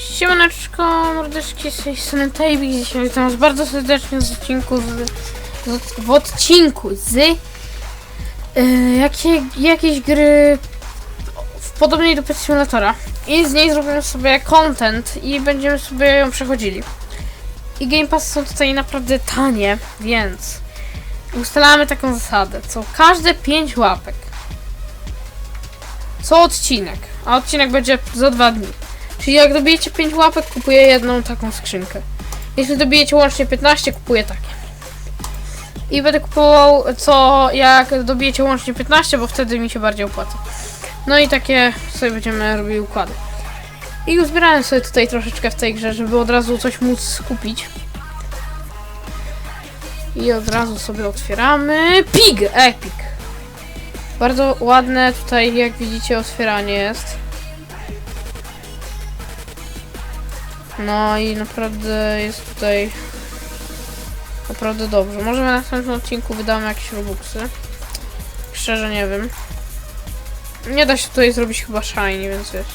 Siemaneczko, mordeczki, z tej strony Tajbik. Dzisiaj witam was bardzo serdecznie z odcinku z, z, w odcinku z y, jakie, jakiejś gry w podobnej do Pet Simulatora. I z niej zrobimy sobie content i będziemy sobie ją przechodzili. I Game Passy są tutaj naprawdę tanie, więc ustalamy taką zasadę, co każde 5 łapek co odcinek, a odcinek będzie za dwa dni. Czyli jak dobijecie 5 łapek, kupuję jedną taką skrzynkę. Jeśli dobijecie łącznie 15, kupuję takie. I będę kupował co jak dobijecie łącznie 15, bo wtedy mi się bardziej opłaca. No i takie sobie będziemy robili układy. I uzbierałem sobie tutaj troszeczkę w tej grze, żeby od razu coś móc kupić. I od razu sobie otwieramy. Pig! Epic! Bardzo ładne tutaj, jak widzicie, otwieranie jest. No i naprawdę jest tutaj naprawdę dobrze. Może na następnym odcinku wydamy jakieś robuxy. Szczerze nie wiem. Nie da się tutaj zrobić chyba shiny, więc wiesz.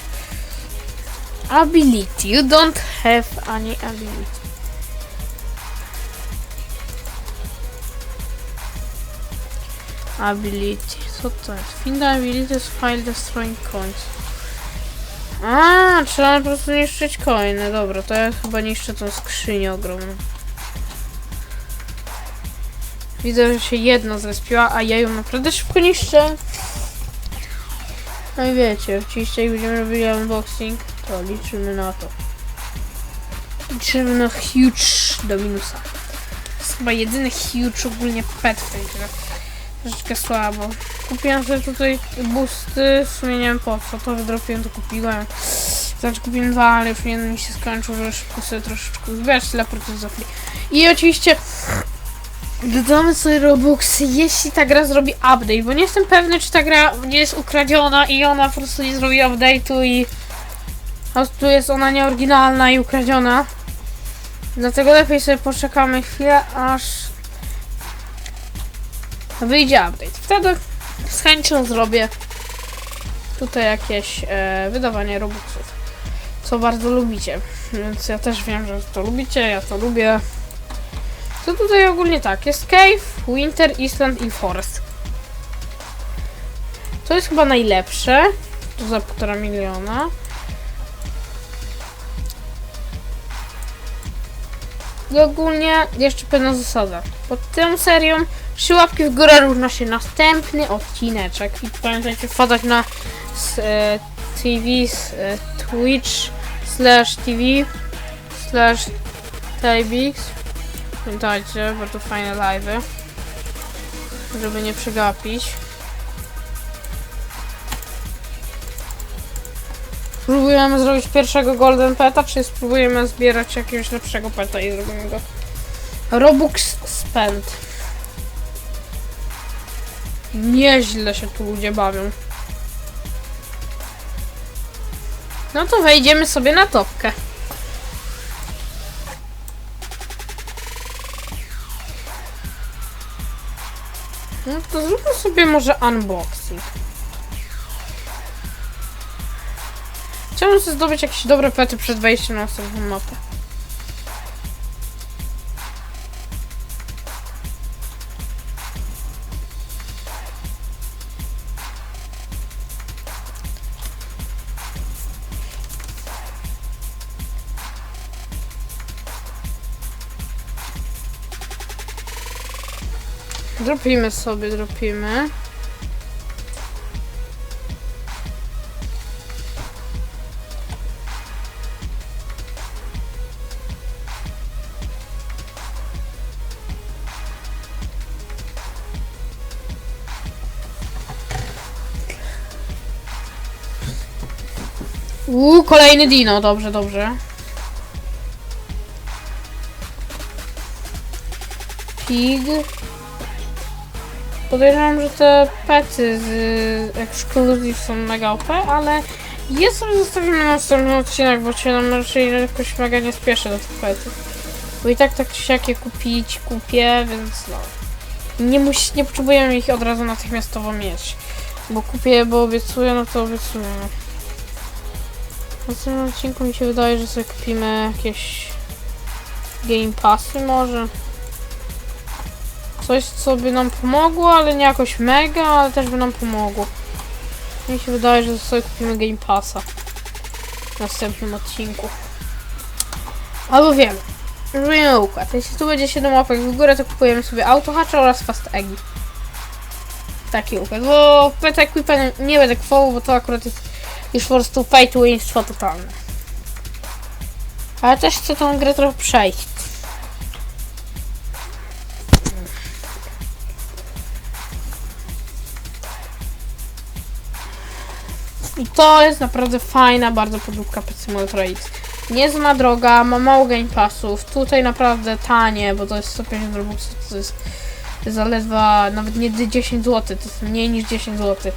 Ability. You don't have any ability. Ability. Co to jest? Find ability is file destroying coins. A, trzeba po prostu niszczyć coiny. Dobra, to ja chyba niszczę tą skrzynię ogromną. Widzę, że się jedna zrespiła, a ja ją naprawdę szybko niszczę. No i wiecie, oczywiście jak będziemy robili unboxing, to liczymy na to. Liczymy na huge do minusa. To jest chyba jedyny huge ogólnie pet w tej grze. Troszeczkę słabo. Kupiłem sobie tutaj boosty, w sumie nie wiem po co, to wydropiłem, to kupiłem. Znaczy kupiłem dwa, ale już jeden mi się skończył, że szybko sobie troszeczkę zbierać teleportu za. I oczywiście dodamy sobie Robux, jeśli ta gra zrobi update, bo nie jestem pewny, czy ta gra nie jest ukradziona i ona po prostu nie zrobi update'u i po prostu jest ona nieoryginalna i ukradziona. Dlatego lepiej sobie poczekamy chwilę, aż wyjdzie update. Wtedy z chęcią zrobię tutaj jakieś e, wydawanie Robuxów, co bardzo lubicie. Więc ja też wiem, że to lubicie, ja to lubię. Co tutaj ogólnie tak? Jest Cave, Winter, Island i Forest. To jest chyba najlepsze. To za półtora miliona. I ogólnie jeszcze pewna zasada. Pod tą serią trzy łapki w górę równa się następny odcineczek. I pamiętajcie wpadać na s, e, TV, s, e, Twitch slash TV slash Tybix. Pamiętajcie, bardzo fajne live'y. Żeby nie przegapić. Próbujemy zrobić pierwszego Golden Peta, czy spróbujemy zbierać jakiegoś lepszego peta i zrobimy go. Robux Spend. Nieźle się tu ludzie bawią. No to wejdziemy sobie na topkę. No to zróbmy sobie może unboxing. Chciałbym sobie zdobyć jakieś dobre pety przed wejściem na następną mapę. Dropimy sobie, dropimy. Uuu, kolejny dino, dobrze, dobrze. Pig. Podejrzewam, że te pety z Exclusive są mega OP, ale je sobie zostawimy na następny odcinek, bo się nam raczej jakoś mega nie spieszę do tych petów. Bo i tak tak czy siak je kupić, kupię, więc no. Nie, musi, nie potrzebujemy ich od razu natychmiastowo mieć. Bo kupię, bo obiecuję, no to obiecuję. W następnym odcinku mi się wydaje, że sobie kupimy jakieś Game Passy może. Coś, co by nam pomogło, ale nie jakoś mega, ale też by nam pomogło. Mi się wydaje, że sobie kupimy Game Passa w następnym odcinku. Albo wiemy. Zrobimy układ. Jeśli tu będzie 7 łapek w górę, to kupujemy sobie auto hatcha oraz fast eggi. Taki układ. Bo Pet Equipment nie będę kupował, bo to akurat jest już po prostu pay to totalne. Ale też chcę tą grę trochę przejść. I to jest naprawdę fajna bardzo podróbka Pet Simulator X. Nie zna droga, ma mało game passów. Tutaj naprawdę tanie, bo to jest 150 robuxów, to jest zaledwa nawet nie 10 zł, to jest mniej niż 10 zł.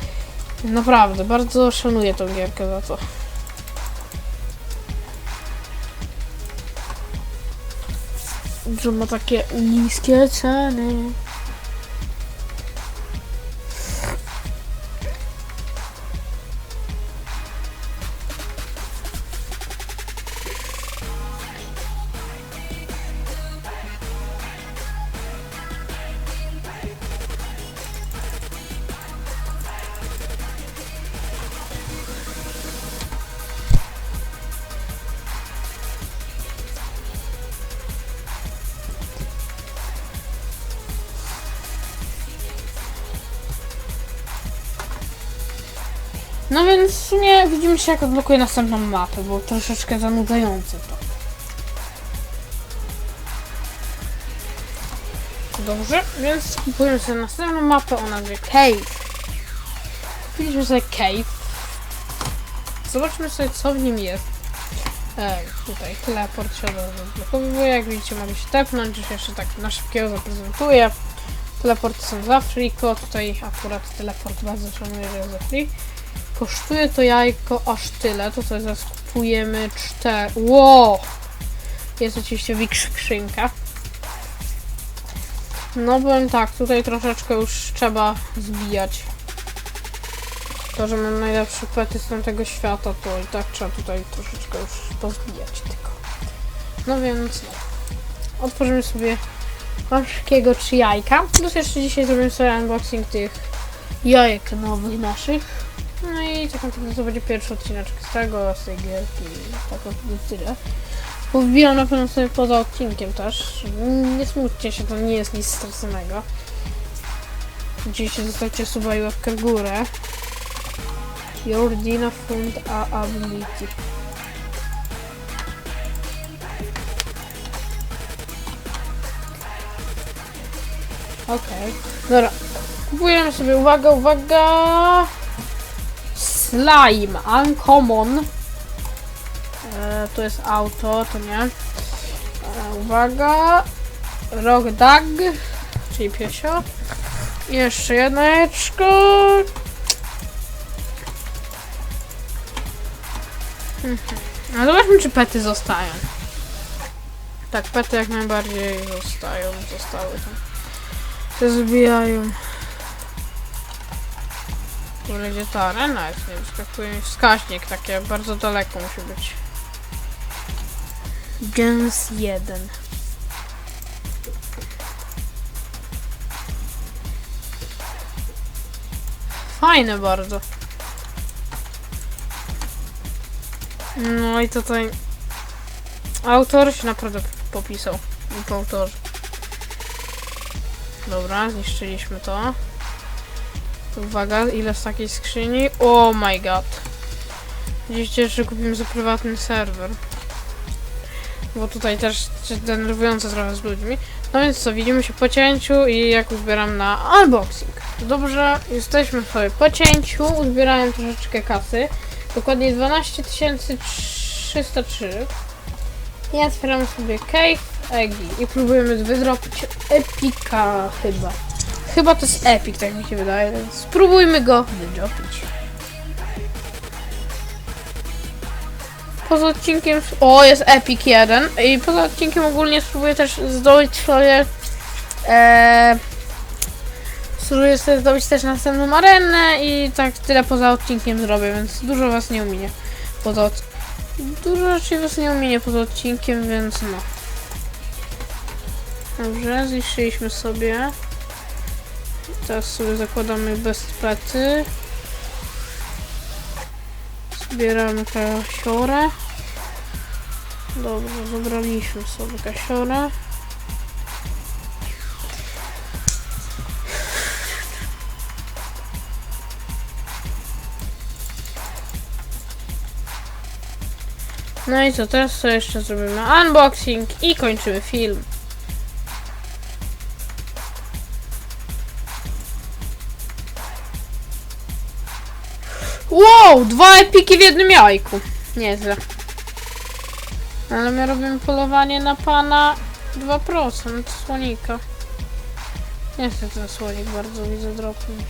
Naprawdę, bardzo szanuję tą gierkę za to. Że ma takie niskie ceny. No więc w sumie widzimy się jak odblokuję następną mapę, bo troszeczkę zanudzające to. Dobrze, więc kupujemy sobie następną mapę o nazwie Cave. Kupiliśmy sobie Cave. Zobaczmy sobie co w nim jest. Ej, tutaj teleport się odblokowuje, jak widzicie mogę się tepnąć, już jeszcze tak na szybkiego zaprezentuję. Teleporty są za free, tutaj akurat teleport bardzo szanuję, że za free. Kosztuje to jajko aż tyle, to sobie zaraz kupujemy cztery. Ło! Jest oczywiście wik skrzynka. No powiem tak, tutaj troszeczkę już trzeba zbijać. To, że mam najlepsze pety z tamtego świata, to i tak trzeba tutaj troszeczkę już pozbijać tylko. No więc no. Otworzymy sobie ważkiego czy jajka. Plus jeszcze dzisiaj zrobimy sobie unboxing tych jajek nowych naszych. No i tak naprawdę to będzie pierwszy odcinek z tego, z tej gierki. Tak naprawdę tyle. Wbijam na pewno sobie poza odcinkiem też. Nie smućcie się, to nie jest nic stresonego. Oczywiście zostawcie suba i łapkę w górę. Your Dina Fund a Ability. Okej. Dobra. Kupujemy sobie, uwaga, uwaga! Slime Uncommon. E, jest auto, to nie. E, uwaga. Rock Dog, czyli piesio. Jeszcze jedno jajeczko. Mhm. A zobaczmy, czy pety zostają. Tak, pety jak najbardziej zostają, zostały tam. Się zbijają. Ale gdzie ta arena jest? Nie wyskakuje mi wskaźnik, takie bardzo daleko musi być. Gens 1. Fajne bardzo. No i tutaj autor się naprawdę popisał. Autorze. Dobra, zniszczyliśmy to. Uwaga, ile z takiej skrzyni? Oh my god. Widzicie, że kupimy za prywatny serwer. Bo tutaj też denerwujące trochę z ludźmi. No więc co, widzimy się po cięciu i jak uzbieram na unboxing. Dobrze, jesteśmy sobie po cięciu, uzbierałem troszeczkę kasy. Dokładnie 12 303. I otwieramy sobie cave eggi i próbujemy wydropić epika chyba. Chyba to jest epic, tak mi się wydaje, więc spróbujmy go wydropić. Poza odcinkiem... O, jest epic 1 i poza odcinkiem ogólnie spróbuję też zdobyć swoje... E, spróbuję sobie zdobyć też następną arenę i tak tyle poza odcinkiem zrobię, więc dużo was nie uminie. Poza od... Dużo raczej was nie umienie pod odcinkiem, więc no. Dobrze, zniszczyliśmy sobie. Teraz sobie zakładamy bezpety. Zbieramy kasiorę. Dobrze, zabraliśmy sobie kasiorę. No i co, teraz co jeszcze zrobimy? Unboxing i kończymy film. Wow, dwa epiki w jednym jajku. Nieźle. Ale my robimy polowanie na pana 2% słonika. Nie chcę ten słonik bardzo widzę dropnąć.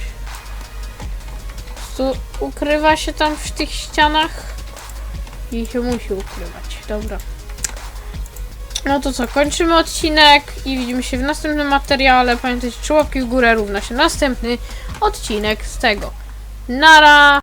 Tu ukrywa się tam w tych ścianach i się musi ukrywać. Dobra. No to co, kończymy odcinek i widzimy się w następnym materiale. Pamiętajcie, czy w górę równa się następny odcinek z tego. Nara!